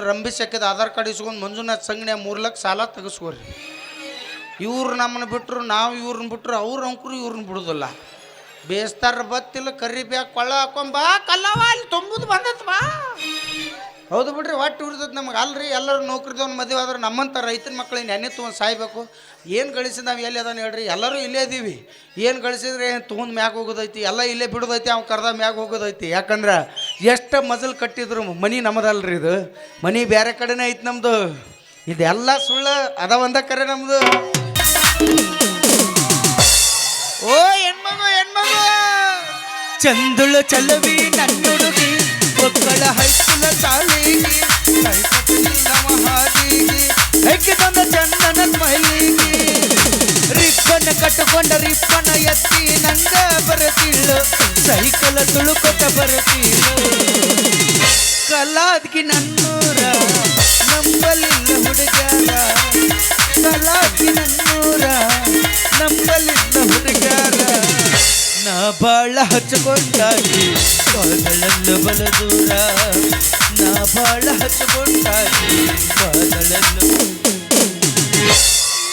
ರಂಬಿ Aadhaar card ಇಸ್ಕೊಂಡು ಮಂಜುನಾಥ್ ಸಂಗಣ್ಯ ಮೂರು ಲಕ್ಷ ಸಾಲ ತೆಗೆಸ್ಕೋರಿ. ಇವ್ರು ನಮ್ಮನ್ನ ಬಿಟ್ಟರು ನಾವು ಇವ್ರನ್ನ ಬಿಟ್ಟರು ಅವ್ರು ಅಂಕರು ಇವ್ರನ್ನ ಬಿಡುದಿಲ್ಲ. ಬೇಸ್ತಾರ ಬತ್ತಿಲ್ಲ ಕರಿ ಬ್ಯಾಗ್ ಕೊಳ್ಳ ಹಾಕೊಂಬಾ ಕಲ್ಲವಾ ಅಲ್ಲಿ ತುಂಬುದು ಬಂದತ್ ಬಾ. ಹೌದು ಬಿಡ್ರಿ ಒಟ್ಟು ಉಳಿದತ್ ನಮ್ಗೆ ಅಲ್ರಿ. ಎಲ್ಲರೂ ನೌಕರಿದವ್ನ ಮದುವೆ ಆದ್ರೆ ನಮ್ಮಂಥ ರೈತನ ಮಕ್ಕಳು ನೆನೆ ತೊಗೊಂಡು ಸಾಯ್ಬೇಕು. ಏನು ಗಳಿಸಿದ ನಾವು ಎಲ್ಲಿ ಅದಾನ ಹೇಳ್ರಿ? ಎಲ್ಲರೂ ಇಲ್ಲೇ ಇದೀವಿ. ಏನು ಗಳಿಸಿದ್ರೆ ಏನು ತೊಗೊಂಡು ಮ್ಯಾಗ ಹೋಗೋದೈತಿ? ಎಲ್ಲ ಇಲ್ಲೇ ಬಿಡೋದೈತಿ ಅವ್ನು ಕರ್ದ ಮ್ಯಾಗ ಹೋಗೋದೈತಿ. ಯಾಕಂದ್ರೆ ಎಷ್ಟು ಮಜಲ್ ಕಟ್ಟಿದ್ರು ಮನಿ ನಮ್ಮದಲ್ರಿ ಇದು. ಮನಿ ಬೇರೆ ಕಡೆನೇ ಐತಿ ನಮ್ಮದು ಇದೆಲ್ಲ ಸುಳ್ಳು ಅದ ಒಂದ ಕರೆ ನಮ್ಮದು ಓ, ಹೆಣ್ಮಗು ಹೆಣ್ಮಗು! ಚಂದುಳು ಚಲವಿ ನನ್ನುಡುಗಿ ಮಕ್ಕಳ ಹೈಕುಲ ತಾಳಿಗೆ ಹೆಗ್ಗೆ ತಂದ ಚಂದನ ಮೈಲಿಗೆ ರಿಪ್ಪನ ಕಟ್ಟುಕೊಂಡ ರಿಪ್ಪನ ಎತ್ತಿ ನಂದ ಬರತಿಳ್ಳು ಸೈಕಲ ತುಳುಕೊತ ಬರತಿಳು. ಕಲಾದ್ಗಿ ನನ್ನೂರ, ನಂಬಲಿಲ್ಲ ಹುಡುಗಾರ ಕಲಾದ್ಗಿ ನನ್ನೂರ, ನಂಬಲಿಲ್ಲ ನಾ ಬಾಳ ಹಚ್ಚಿಕೊಂಡಾಗಿ ಬಾದಳನ್ನು ಬಲ ದೂರ ನಾ ಬಾಳ ಹಚ್ಚಿಕೊಂಡಾಗಿ ಬಾದಳನ್ನು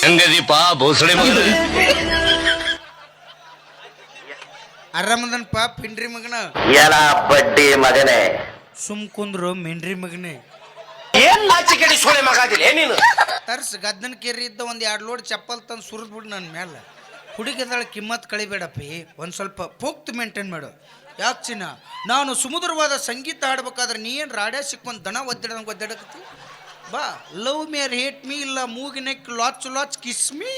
ಹೆಂಗದೀಪ ಭೋಸಳೆ ಮಗನ? ಪಾ ಪಿಂಡ್ರಿ ಮಗನ? ಏನ ಬಡ್ಡಿ ಮಗನೇ. ಸುಮ್ ಕುಂದ್ರು ಮಿಂಡ್ರಿ ಮಗನೇ. ಏನ್ ನಾಚಿಕೆಡಿ ಸೋಳೆ ಮಗ ಅದಿಲ್ಲ ನೀನು? ತರ್ಸ್ ಗದ್ದನ ಕೇರಿ ಇದ್ದ ಒಂದ್ ಎರಡು ಲೋಡ್ ಚಪ್ಪಲ್ ತಂದು ಸುರಿದ್ಬಿಡು ನನ್ನ ಮೇಲೆ ಹುಡುಗಿದಳ ಕಿಮ್ಮತ್ ಕಳಿಬೇಡಪ್ಪಿ. ಒಂದು ಸ್ವಲ್ಪ ಪೋಕ್ತು ಮೇಂಟೈನ್ ಮಾಡು. ಯಾಕೆ ಚಿನ್ನ? ನಾನು ಸುಮಧುರವಾದ ಸಂಗೀತ ಹಾಡ್ಬೇಕಾದ್ರೆ ನೀ ಏನು ರಾಡ್ಯ ಸಿಕ್ಕೊಂದು ದನ ಒದ್ದಾಡಂಗೆ ಒದ್ದಾಡಕತ್ತಿ? ಬಾ ಲವ್ ಮೇರ್ ಹೇಟ್ ಮೀ ಇಲ್ಲ ಮೂಗಿನೆಕ್ ಲಾಚ್ ಲಾಚ್ ಕಿಸ್ ಮೀ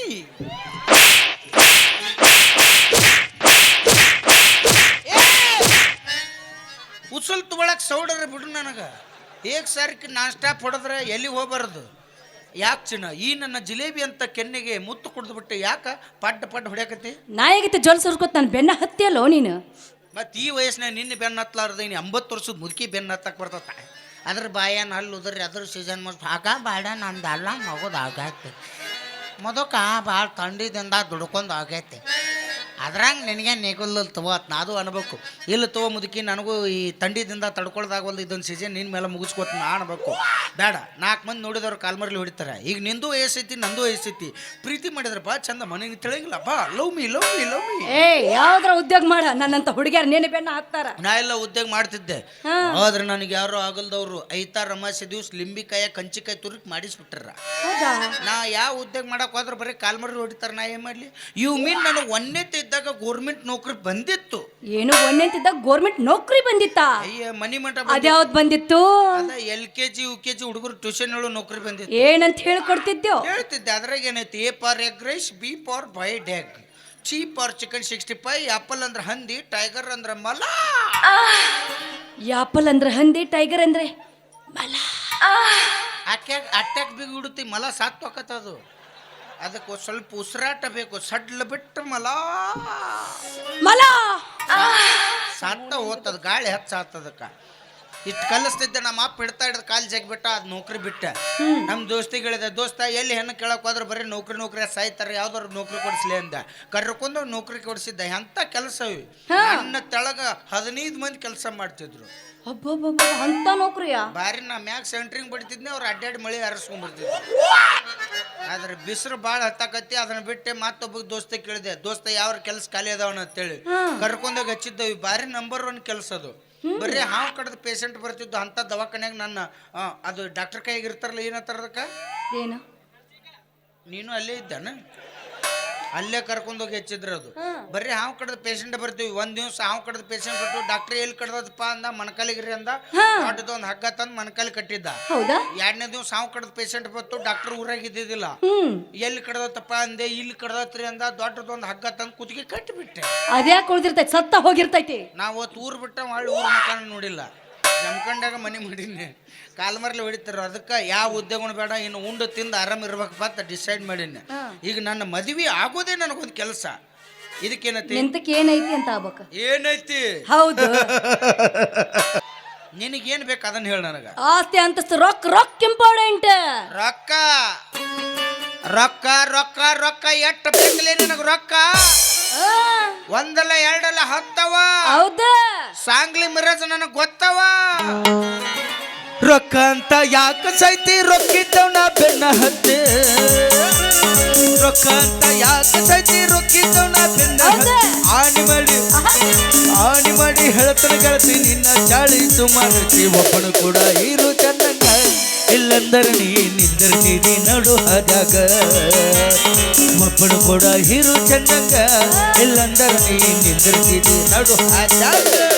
ಉಸಲ್ ತೊಗೊಳಕ್ಕೆ ಸೌಡರ ಬಿಡು ನನಗೆ. ಏಕ್ ಸಾರಿಗೆ ನಾನ್ ಸ್ಟಾಪ್ ಹೊಡೆದ್ರೆ ಎಲ್ಲಿ ಹೋಗ್ಬಾರ್ದು? ಯಾಕೆ ಚಿನ್ನ? ಈ ನನ್ನ ಜಿಲೇಬಿ ಅಂತ ಕೆನ್ನೆಗೆ ಮುತ್ತು ಕುಡಿದ್ಬಿಟ್ಟೆ ಯಾಕೆ ಪಡ್ಡ ಪಡ್ಡ ಹೊಡ್ಯಾಕತಿ ನಾಯಿಗಿತ್ತ ಜೋಲ್ ಸುರ್ಕೊತ್ ನಾನು ಬೆನ್ನ ಹತ್ತಿಯಲ್ಲೋ ನೀನು? ಮತ್ತು ಈ ವಯಸ್ಸಿನಾಗ ನಿನ್ನ ಬೆನ್ನ ಹತ್ಲಾರ್ದ ಇನ್ನು ಎಂಬತ್ತು ವರ್ಷದ ಮುದುಕಿ ಬೆನ್ನ ಹತ್ತಕ್ಕೆ ಬರ್ತತ್ತ ಅದ್ರ ಬಾಯನ್ ಅಲ್ಲಿ ಉದ್ರಿ ಅದ್ರ ಸೀಸನ್ ಮಸ್ತ್ ಹಾಕ ಬಾಡ ನಂದಲ್ಲ ಅಲ್ಲ ಮಗೋದು ಆಗೈತೆ ಮದಕ ಭಾಳ ಥಂಡಿದಿಂದ ದುಡ್ಕೊಂಡು ಆಗೈತಿ ಅದ್ರಂಗೆ ನಿನಗೆ ನೆಗಲ್ ತಗೋ ನಾದು ಅದು ಅನ್ಬೇಕು. ಇಲ್ಲಿ ತಗೋ ಮುದುಕಿ ನನಗೂ ಈ ತಂಡಿದಿಂದ ತಡ್ಕೊಳ್ದಾಗವಲ್ದು ಇದೊಂದು ಸೀಸನ್ ನಿನ್ನ ಮೇಲೆ ಮುಗಿಸ್ಕೊತ ನಾ ಅನ್ಬೇಕು. ಬೇಡ ನಾಲ್ಕು ಮಂದಿ ನೋಡಿದವ್ರು ಕಾಲ್ಮರ್ಲಿ ಹೊಡಿತಾರೆ. ಈಗ ನಿಂದು ವಯಸ್ಸೈತಿ ನಂದು ವಯಸ್ಸೈತಿ ಪ್ರೀತಿ ಮಾಡಿದ್ರಪ್ಪ ಬಾ ಚಂದ ಮನೆಗೆ ಬಾ love me love me love me ಏ ಯಾವ್ದ್ರ ಉದ್ಯೋಗ ಮಾಡ? ನನ್ನಂತ ಹುಡುಗಿಯರ್ ನೇನೆ ಬೆನ್ನ ಹಾಕ್ತಾರ. ನಾ ಎಲ್ಲ ಉದ್ಯೋಗ ಮಾಡ್ತಿದ್ದೆ. ಆದ್ರೆ ನನಗೆ ಯಾರು ಆಗಲ್ದವ್ರು. ಐತಾರ ಅಮಾಸೆ ದಿವ್ಸ ಲಿಂಬಿಕಾಯ ಕಂಚಿಕಾಯಿ ತುರುಕ್ ಮಾಡಿಸ್ಬಿಟ್ರ. ನಾ ಯಾವ ಉದ್ಯೋಗ ಮಾಡಕ್ ಹೋದ್ರೆ ಬರೀ ಕಾಲ್ಮರ್ಲಿ ಹೊಡಿತಾರ ನಾ ಏನ್ ಮಾಡ್ಲಿ? ಇವು ಮೀನ್ ನನಗೆ ಒಂದೇತೆ ಇದ್ದಾಗ ಗೋರ್ಮೆಂಟ್ ನೌಕರಿ ಬಂದಿತ್ತು. ಏನು ಒಂದೆಂತಿದ್ದಾಗ ಗೋರ್ಮೆಂಟ್ ನೌಕರಿ ಬಂದಿತ್ತಾ? ಅಯ್ಯ ಮನಿ ಮಠ ಅದ್ಯಾವ್ದು ಬಂದಿತ್ತು? L K G U K G ಹುಡುಗರು ಟ್ಯೂಷನ್ ಹೇಳೋ ನೌಕರಿ ಬಂದಿತ್ತು. ಏನಂತ ಹೇಳ್ಕೊಡ್ತಿದ್ದೆ ಹೇಳ್ತಿದ್ದೆ. ಅದ್ರಾಗ ಏನೈತಿ A for egg rice B for bye egg cheap R chicken sixty five apple ಅಂದ್ರೆ ಹಂದಿ ಟೈಗರ್ ಅಂದ್ರೆ ಮಲ. ಆಪಲ್ ಅಂದ್ರೆ ಹಂದಿ ಟೈಗರ್ ಅಂದ್ರೆ ಮಲ. ಅಟ್ಯಾಕ್ ಅಟ್ಯಾಕ್ ಬಿಗಿ ಹುಡುತಿ ಮಲ ಸಾತ್ ಅದು. ಅದಕ್ಕೆ ಒಂದ್ ಸ್ವಲ್ಪ ಉಸಿರಾಟ ಬೇಕು. ಸಡ್ಲ ಬಿಟ್ಟು ಮಲ. ಮಲ. ಸತ್ತ ಹೋತದ ಗಾಳಿ ಹಚ್ಚಾತದಕ್ಕ. ಇಷ್ಟು ಕಲಿಸ್ತಿದ್ದೆ ನಮ್ಮ ಅಪ್ಪ ಹಿಡ್ತಾ ಹಿಡ್ದು ಕಾಲು ಜಗ್ಬಿಟ್ಟ ಅದು ನೌಕರಿ ಬಿಟ್ಟ. ನಮ್ಮ ದೋಸ್ತಿಗೆ ಹೇಳಿದೆ ದೋಸ್ತ ಎಲ್ಲಿ ಹೆಣ್ಣು ಕೇಳಕ್ ಹೋದ್ರೆ ಬರೀ ನೌಕರಿ ನೌಕರಿ ಸಾಯ್ತಾರೆ ಯಾವ್ದಾರು ನೌಕರಿ ಕೊಡಿಸ್ಲಿ ಅಂದ. ಕರ್ಕೊಂಡು ನೌಕರಿ ಕೊಡಿಸಿದ್ದ. ಎಂಥ ಕೆಲಸ ನನ್ನ ತೆಳಗ ಹದಿನೈದು ಮಂದಿ ಕೆಲಸ ಮಾಡ್ತಿದ್ರು. ಅಬ್ಬಬ್ಬಬ್ಬ ಅಂತ ನೌಕರಿಯ? ಬಾರಿ ನಾ ಮ್ಯಾಗ ಸೆಂಟ್ರಿಂಗ್ ಬಡಿತಿದ್ನಿ ಅವ್ರು ಅಡ್ಡಾಡಿ ಮಳೆ ಹರಿಸ್ಕೊಂಡ್ಬರ್ತಿದ್ರು ಆದ್ರೆ ಬಿಸಿರು ಭಾಳ ಹತ್ತಕತ್ತಿ ಅದನ್ನ ಬಿಟ್ಟೆ ಮತ್ತೊಬ್ಬ ದೋಸ್ತ ಕೇಳಿದೆ ದೋಸ್ತ ಯಾವ ಕೆಲಸ ಖಾಲಿ ಅದಾವನ? ಅಂತೇಳಿ. ಕರ್ಕೊಂಡೋಗಿ ಹಚ್ಚಿದ್ದವು ಬಾರಿ ನಂಬರ್ ಒನ್ ಕೆಲಸ ಅದು. ಬರೀ ಹಾವು ಕಡದ ಪೇಷಂಟ್ ಬರ್ತಿದ್ದು ಅಂತ ದವಾಖಾನ್ಯಾಗ ನನ್ನ ಅದು ಡಾಕ್ಟರ್ ಕೈಗೆ ಇರ್ತಾರಲ್ಲ ಏನತ್ತಾರ ಅದಕ್ಕೆ? ಏನು? ನೀನು ಅಲ್ಲೇ ಇದ್ದಾನ? ಅಲ್ಲೇ ಕರ್ಕೊಂಡೋಗಿ ಹೆಚ್ಚಿದ್ರು ಅದು. ಬರೀ ಹಾವು ಕಡದ ಪೇಷಂಟ್ ಬರ್ತೀವಿ. ಒಂದ್ ದಿವ್ಸ ಹಾವು ಕಡದ ಪೇಷಂಟ್ ಬರ್ತೀವಿ ಡಾಕ್ಟರ್ ಎಲ್ಲಿ ಕಡದಪ್ಪ ಅಂದ ಮಣಕಾಲಿಗ್ರಿ ಅಂದ. ದೊಡ್ಡದೊಂದ್ ಹಗ್ಗ ತಂದ್ ಮಣಕಾಲಿ ಕಟ್ಟಿದ್ದ. ಎರಡನೇ ದಿವ್ಸ ಹಾವು ಕಡದ ಪೇಷಂಟ್ ಬಂತು ಡಾಕ್ಟರ್ ಊರಾಗ ಇದ್ದಿದ್ದಿಲ್ಲ. ಎಲ್ಲಿ ಕಡದತ್ತಪ್ಪ ಅಂದೆ ಇಲ್ಲಿ ಕಡ್ದತ್ರಿ ಅಂದ ದೊಡ್ಡದೊಂದು ಹಗ್ಗ ತಂದ್ ಕುತ್ತಿಗೆ ಕಟ್ಟಿಬಿಟ್ಟೆ ಅದ್ಯಾಕೆ ಉಳ್ದಿರ್ತೈತಿ? ಸತ್ತ ಹೋಗಿರ್ತೈತಿ. ನಾವು ಅವತ್ತು ಊರ್ ಬಿಟ್ಟ ಹೊಳ್ಳಿ ಊರ್ ಮಕಾನ ನೋಡಿಲ್ಲ. ಜಮ್ಕಂಡಾಗ ಮನೆ ಮಾಡೀನಿ ಕಾಲ್ಮರ್ಲಿ ಹೊಡಿತಾರ. ಅದಕ್ಕೆ ಯಾವ ಉದ್ಯೋಗನೂ ಬೇಡ ಇನ್ನು ಉಂಡು ತಿಂದು ಆರಾಮ ಇರ್ಬೇಕಪ್ಪ ಅಂತ ಡಿಸೈಡ್ ಮಾಡೀನಿ ಈಗ ನನ್ನ ಮದುವೆ ಆಗೋದೇ ನನಗೊಂದು ಕೆಲಸ. ಇದಕ್ಕೇನೈತಿ? ನಿಂತಕ್ಕೆ ಏನೈತಿ ಅಂತ ಆಗ್ಬೇಕು. ಏನೈತಿ? ಹೌದು. ನಿನಗೇನ್ ಬೇಕು ಅದನ್ನ ಹೇಳ ನನಗ. ಆಸ್ತಿ ಅಂತಸ್ತು ರೊಕ್ಕ ರೊಕ್ಕ ಇಂಪಾರ್ಟೆಂಟ್ ರೊಕ್ಕ. ರೊಕ್ಕ ರೊಕ್ಕ ರೊಕ್ಕ ಎಷ್ಟು ಬೇಕಲೇ ನಿನಗ ರೊಕ್ಕ. ಒಂದಲ್ಲ ಎರಡಲ್ಲ ಹತ್ತವ. ಹೌದಾ. ಸಾಂಗ್ಲಿ ಮಿರಜ್ ನನಗೆ ಗೊತ್ತವ. ರೊಕ್ಕ ಅಂತ ಯಾಕ ಸೈತಿ? ನಾ ಬೆನ್ನ ಹತ್ತೆ. ರೊಕ್ಕ ಅಂತ ಯಾಕ ಸೈತಿ? ನಾ ಬೆನ್ನ ಹತ್ತೆ. ಆನಿ ಮಾಡಿ ಆನಿ ಮಾಡಿ ಹೇಳ್ತಾನೆ ಗೆಳತಿ ನಿನ್ನ ಚಾಳಿ ಸುಮಾರು ಒಬ್ಬನು ಕೂಡ ಇರು ಚಂದಂಗ. ಇಲ್ಲಂದರೆ ನೀ ನಿಂದಿರ್ತೀರಿ ನಡು ಹಾದಾಗ. ಒಬ್ಬನು ಕೂಡ ಇರು ಚಂದಂಗ. ಇಲ್ಲಂದರೆ ನೀ ನಿಂದಿರ್ತೀರಿ ನಡು ಹಾದಾಗ.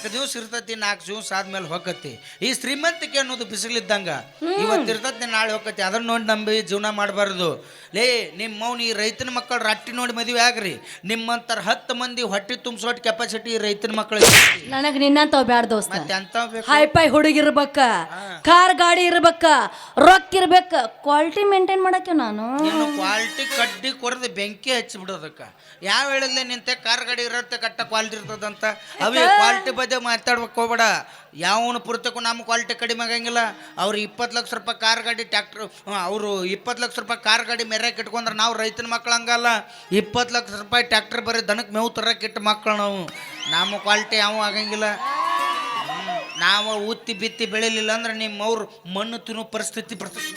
ನಾಲ್ಕು ದಿವಸ ಇರ್ತತಿ ನಾಲ್ಕು ದಿವಸ ಆದ್ಮೇಲೆ ಹೋಗತಿ ಈ ಶ್ರೀಮಂತಿಕೆ ಅನ್ನೋದು ಬಿಸಿಲಿದ್ದಂಗ. ಇವತ್ತು ಇರ್ತತಿ ನಾಳೆ ಹೋಗತಿ ಅದನ್ನ ನೋಡಿ ನಂಬಿ ಜೀವನ ಮಾಡಬಾರ್ದು. ಲೇ ನಿಮ್ಮ ಈ ರೈತನ ಮಕ್ಕಳು ರಟ್ಟಿ ನೋಡಿ ಮದುವೆ ಆಗ್ರಿ. ನಿಮ್ಮಂತರ ಹತ್ತು ಮಂದಿ ಹೊಟ್ಟೆ ತುಂಬಿಸೋಟ್ ಕೆಪಾಸಿಟಿ ರೈತನ ಮಕ್ಕಳಿಗೆ ನನಗೆ ನಿನ್ನಂತವ್ ಬ್ಯಾಡ ದೋಸ್ತ? ಮತ್ತೆ ಅಂತ ಬೇಕು? ಹೈ ಪೈ ಹುಡುಗಿರ್ಬೇಕ ಕಾರ್ ಗಾಡಿ ಇರ್ಬೇಕ ರೊಕ್ಕ ಇರ್ಬೇಕ. ಕ್ವಾಲಿಟಿ ಮೇಂಟೈನ್ ಮಾಡಕ್ಕೆ ನಾನು? ನೀನು ಕ್ವಾಲಿಟಿ ಕಡ್ಡಿ ಕೊರದು ಬೆಂಕಿ ಹಚ್ಚಿಬಿಡೋದಕ್ಕ ಯಾವ ಹೇಳಿದ್ಲೆ ನಿಂತೆ ಕಾರ್ ಗಾಡಿ ಇರತ್ತೆ ಕಟ್ಟ ಕ್ವಾಲಿಟಿ ಇರ್ತದಂತ. ಅವೇ ಕ್ವಾಲಿಟಿ ಬಗ್ಗೆ ಮಾತಾಡ್ಬೇಕು ಹೋಗ್ಬೇಡ. ಯಾವನು ಪುರ್ತಕ್ಕೂ ನಮ್ಮ ಕ್ವಾಲಿಟಿ ಕಡಿಮೆ ಆಗಂಗಿಲ್ಲ. ಅವ್ರು ಇಪ್ಪತ್ತು ಲಕ್ಷ ರೂಪಾಯಿ ಕಾರ್ ಗಾಡಿ ಟ್ಯಾಕ್ಟ್ರ್ ಅವರು ಇಪ್ಪತ್ತು ಲಕ್ಷ ರೂಪಾಯಿ ಕಾರ್ ಗಾಡಿ ಮೆರ್ಯಾಕೆ ಇಟ್ಕೊಂಡ್ರೆ ನಾವು ರೈತನ ಮಕ್ಳು ಹಂಗಲ್ಲ. ಇಪ್ಪತ್ತು ಲಕ್ಷ ರೂಪಾಯಿ ಟ್ಯಾಕ್ಟ್ರ್ ಬರೀ ದನಕ್ಕೆ ಮೇವು ತರಕ್ಕೆ ಇಟ್ಟು ಮಕ್ಕಳು ನಾವು. ನಮ್ಮ ಕ್ವಾಲಿಟಿ ಯಾವ ಆಗಂಗಿಲ್ಲ. ನಾವು ಉತ್ತಿ ಬಿತ್ತಿ ಬೆಳಿಲಿಲ್ಲ ಅಂದ್ರೆ ನಿಮ್ಮ ಅವ್ರು ಮಣ್ಣು ತಿನ್ನೋ ಪರಿಸ್ಥಿತಿ ಬರ್ತದೆ.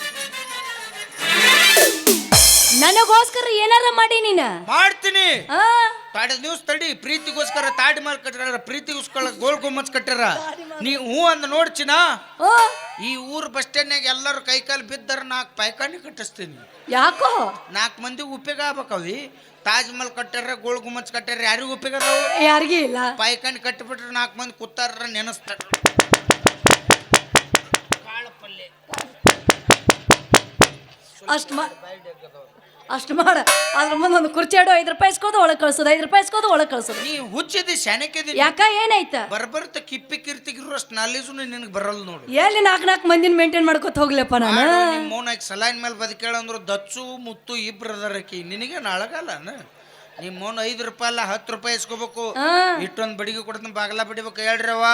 ನನಗೋಸ್ಕರ ಏನಾರ ಮಾಡಿ ನೀನು. ಮಾಡ್ತೀನಿ? ತಾಡಿ ನ್ಯೂಸ್ ತಡಿ ಪ್ರೀತಿಗೋಸ್ಕರ ತಾಡಿ ಮಾಲ್ ಕಟ್ಟಾರ ಪ್ರೀತಿಗೋಸ್ಕರ ಗೋಲ್ ಗುಮ್ಮಚ್ ಕಟ್ಟಾರ ನೀ ಹೂ ಅಂದ ನೋಡ್ಚಿನ ಈ ಊರ್ ಬಸ್ ಸ್ಟ್ಯಾಂಡ್ನಾಗ ಎಲ್ಲರೂ ಕೈಕಾಲು ಬಿದ್ದರ ನಾಲ್ಕು ಪೈಕಾನಿ ಕಟ್ಟಿಸ್ತೀನಿ. ಯಾಕೋ? ನಾಲ್ಕು ಮಂದಿ ಉಪಯೋಗ ಆಗ್ಬೇಕವಿ ತಾಜ್ ಮಹಲ್ ಕಟ್ಟಾರ ಗೋಲ್ ಗುಮ್ಮಚ್ ಕಟ್ಟಾರ ಯಾರಿಗೂ ಉಪಯೋಗ ಅದಾವು ಯಾರಿಗೂ ಇಲ್ಲ. ಪೈಕಾನಿ ಕಟ್ಟಿಬಿಟ್ರೆ ನಾಲ್ಕು ಮಂದಿ ಕೂತಾರ ನೆನೆಸ್ತಾರ. ಕಾಳು ಪಲ್ಲೆ. ಅಷ್ಟು ಮಾ ಅಷ್ಟ್ ಮಾಡ. ಅದ್ರ ಮುಂದೆ ಒಂದು ಕುರ್ಚಿ ಆಡು ಐದು ರೂಪಾಯಿ ಇಸ್ಕೋದು ಒಳಗೆ ಕಳ್ಸೋದು ಐದು ರೂಪಾಯಿ ಇಸ್ಕೋದು ಒಳಗೆ ಕಳ್ಸೋದು. ನೀ ಹುಚ್ಚಿದಿ ಶಾನಕ್ಕಿದಿ ಯಾಕ ಏನಾಯ್ತ? ಬರ್ಬರ್ತ ಕಿಪ್ಪಿ ಕಿರ್ತಿಗಿರೋ ಅಷ್ಟು ನಾಲೇಜು ನಿನಗೆ ಬರಲ್ಲ ನೋಡು. ಎಲ್ಲಿ ನಾಲ್ಕು ನಾಲ್ಕು ಮಂದಿನ ಮೇಂಟೈನ್ ಮಾಡ್ಕೊತ ಹೋಗ್ಲಪ್ಪ ನಾನು? ಮಾಡು, ನಿಮ್ ಮೌನಾಗ ಸಲಾಯಿನ ಮೇಲೆ ಬದುಕೇಳಂದ್ರು ದಚ್ಚು ಮುತ್ತು ಇಬ್ರು ನಿನಗೆ ಅಳಗಲ್ಲನ ನಿಮ್ಮ ಮೌನ ಐದು ರೂಪಾಯಿ ಅಲ್ಲ ಹತ್ತು ರೂಪಾಯಿ ಇಸ್ಕೋಬೇಕು. ಇಟ್ಟೊಂದು ಇಷ್ಟೊಂದು ಬಡಿಗೆ ಕೊಡ್ತೀನಿ ಬಾಗಲ ಬಿಡಿಬೇಕು. ಹೇಳ್ರಿ ಅವ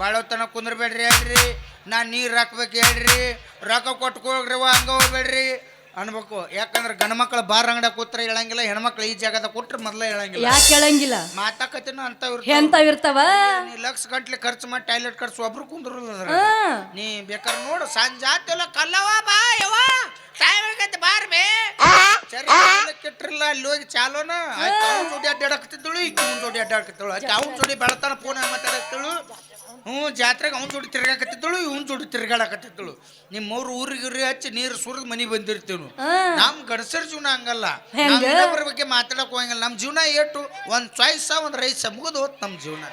ಬಾಳೋತನ ಕುಂದ್ರಬೇಡ್ರಿ ಹೇಳ್ರಿ. ನಾ ನೀರು ಹಾಕ್ಬೇಕು ಹೇಳ್ರಿ. ರೊಕ್ಕ ಕೊಟ್ಕೋಗ್ರವ ಹಂಗ ಹೋಗ್ಬೇಡ್ರಿ. ಅನ್ಬೇಕು. ಯಾಕಂದ್ರೆ ಗಂಡ ಮಕ್ಳು ಬಾರ್ ಅಂಗಡಿ ಕೂತ್ರೆ ಹೇಳಂಗಿಲ್ಲ ಹೆಣ್ಮಕ್ಳು ಈ ಜಾಗದಾಗ ಕೊಟ್ರೆ ಮೊದಲೇ ಹೇಳಂಗಿಲ್ಲ. ಯಾಕೆ ಹೇಳಂಗಿಲ್ಲ? ಮಾತಾಕತಿನ ಅಂತ ಎಂತವ್ ಇರ್ತಾವ? ನೀ ಲಕ್ಷ ಗಂಟ್ಲೆ ಖರ್ಚು ಮಾಡಿ ಟಾಯ್ಲೆಟ್ ಖರ್ಚು ಒಬ್ರು ಕುಂದ್ರಲ್ಲ ಅದ್ರಾಗ. ನೀ ಬೇಕಾದ್ರೆ ನೋಡು ಸಂಜೆ ಕಲ್ಲವಾ ಕಲ್ಲವ ಬಾ ಯವ್ವ ಟೈಮ್ ಆಗೈತೆ ಬಾರ್ ಬೇ ಕೆಟ್ಟಿರಲ್ಲ ಅಲ್ಲಿ ಹೋಗಿ ಚಾಲೋನ. ಅವ್ನ ಜೋಡಿ ಅಡ್ಡಾಡಕತ್ತಿದ್ದಳು ಈಗ ಅವ್ನ ಜೋಡಿ ಅಡ್ಡಾಡಕತ್ತಿದ್ದಳು. ಆಯ್ತು ಅವ್ನ ಜೋಡಿ ಬೆಳತಾನ ಫೋನ್ ಮಾತಾಡತ್ತಿದ್ದಳು ಹ್ಞೂ ಜಾತ್ರೆಗೆ ಅವ್ನ ಜೋಡಿ ತಿರ್ಗಾಕತ್ತಿದ್ದಳು ಇವ್ನ ಜೋಡಿ ತಿರ್ಗಾಡಕತ್ತಿದ್ದಳು. ನಿಮ್ಮವ್ರು ಊರಿಗೆ ಉರಿ ಹಚ್ಚಿ ನೀರು ಸುರಿದು ಮನೆ ಬಂದಿರ್ತೀವಿ. ನಮ್ಮ ಗಡಸರ ಜೀವನ ಹಂಗಲ್ಲ. ಇನ್ನೊಬ್ಬರ ಬಗ್ಗೆ ಮಾತಾಡಕ್ ಹೋಗಂಗಿಲ್ಲ. ನಮ್ಮ ಜೀವನ ಏಟು ಒಂದು ಚಾಯ್ಸ ಒಂದು ರೈಸ ಮುಗಿದು ಹೋತ್ ನಮ್ಮ ಜೀವನ.